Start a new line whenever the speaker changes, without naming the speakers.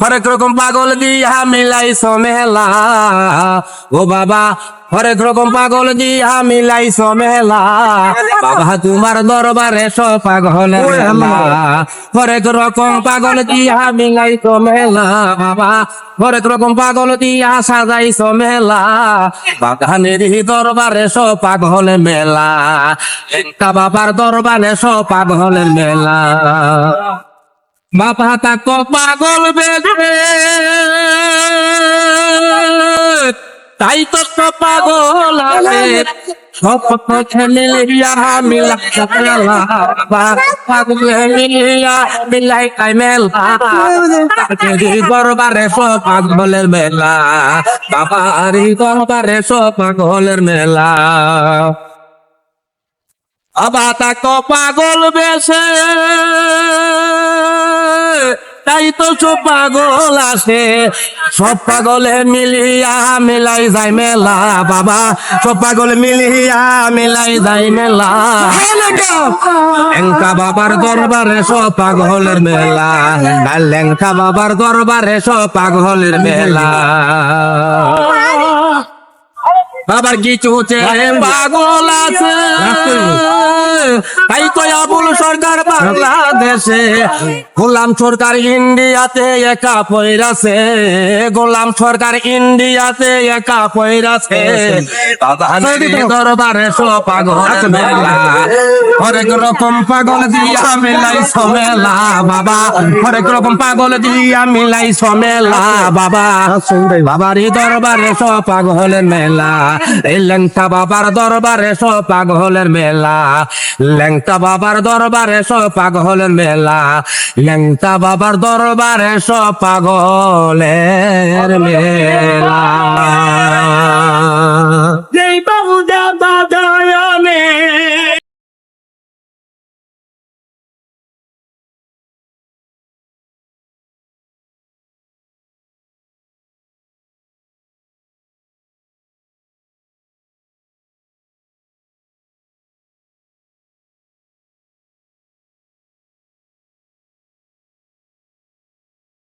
হরেক রকম পাগল দিয়া মিলাইছ মেলা। ও বাবা হরেক রকম পাগল দিয়া মিলাইছ মেলা। বাবা তোমার দরবারে সব পাগল হরেক রকম পাগল দিয়া মিলাইছ মেলা। বাবা হরেক রকম পাগল দিয়া সাজাইছ মেলা। বাগানের দরবারে সব পাগল মেলা। একটা বাবার দরবারে সব পাগলের মেলা। বাবা তাকো পাগল বেজে তাই তো পাগল আছে সপত ছেলে লিয়া মিলা সব পাগলের মেলা। বাবারি দরবারে সব পাগলের মেলা। আবা তাকো পাগল বেশে তো পাগল আছে। সব পাগলে মিলিয়া মিলাই যায় মেলা বাবা। সব পাগল মিলিয়া মিলাই যায় মেলা। লেঙ্কা বাবার দরবারে সব পাগলের মেলা। লেঙ্কা বাবার দরবারে সব পাগলের মেলা। বাবার কিছু পাগল আছে। সরকার বাংলাদেশে গোলাম সরকার ইন্ডিয়াতে একা পয়রাছে গোলাম সরকার ইন্ডিয়াতে একা পয়রাছে দরবারে সব পাগল মেলা হরেক রকম পাগল দিয়া মিলাই সমেলা বাবা। হরেক রকম পাগল দিয়া মিলাই সমেলা বাবা। বাবারই দরবারে সব পাগলের মেলা এই লেংটা বাবার দরবারে সব পাগলের মেলা। লেংটা বাবার দরবারে সব পাগল মেলা। ল্যাংটা বাবার দরবারে সব পাগলের মেলা।